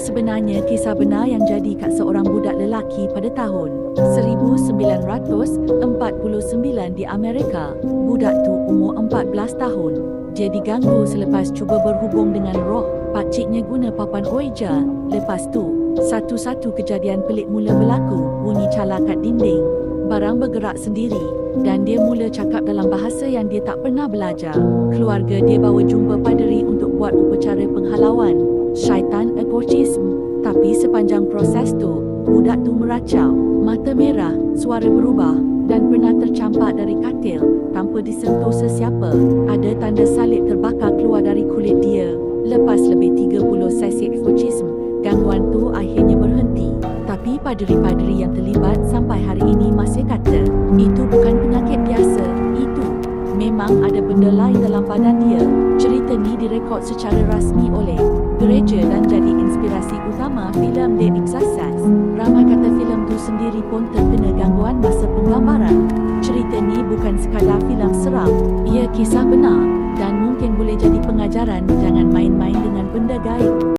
Sebenarnya kisah benar yang jadi kat seorang budak lelaki pada tahun 1949 di Amerika. Budak tu umur 14 tahun. Dia diganggu selepas cuba berhubung dengan roh. Pakciknya guna papan Ouija. Lepas tu, satu-satu kejadian pelik mula berlaku. Bunyi cala kat dinding. Barang bergerak sendiri dan dia mula cakap dalam bahasa yang dia tak pernah belajar. Keluarga dia bawa jumpa paderi untuk buat upacara penghalauan syaitan ekorcism. Tapi sepanjang proses tu, budak tu meracau, mata merah, suara berubah dan pernah tercampak dari katil tanpa disentuh sesiapa. Ada tanda salib terbakar keluar dari kulit dia. Lepas lebih 30 sesi eksorcism, gangguan tu akhirnya berhenti. Tapi paderi-paderi yang terlibat sampai hari ini masih kata, itu bukan penyakit biasa, itu memang ada benda lain dalam badan dia. Direkod secara rasmi oleh gereja dan jadi inspirasi utama filem The Exorcist. Ramai kata filem tu sendiri pun terkena gangguan masa penggambaran. Cerita ni bukan sekadar filem seram, ia kisah benar dan mungkin boleh jadi pengajaran jangan main-main dengan benda gaib.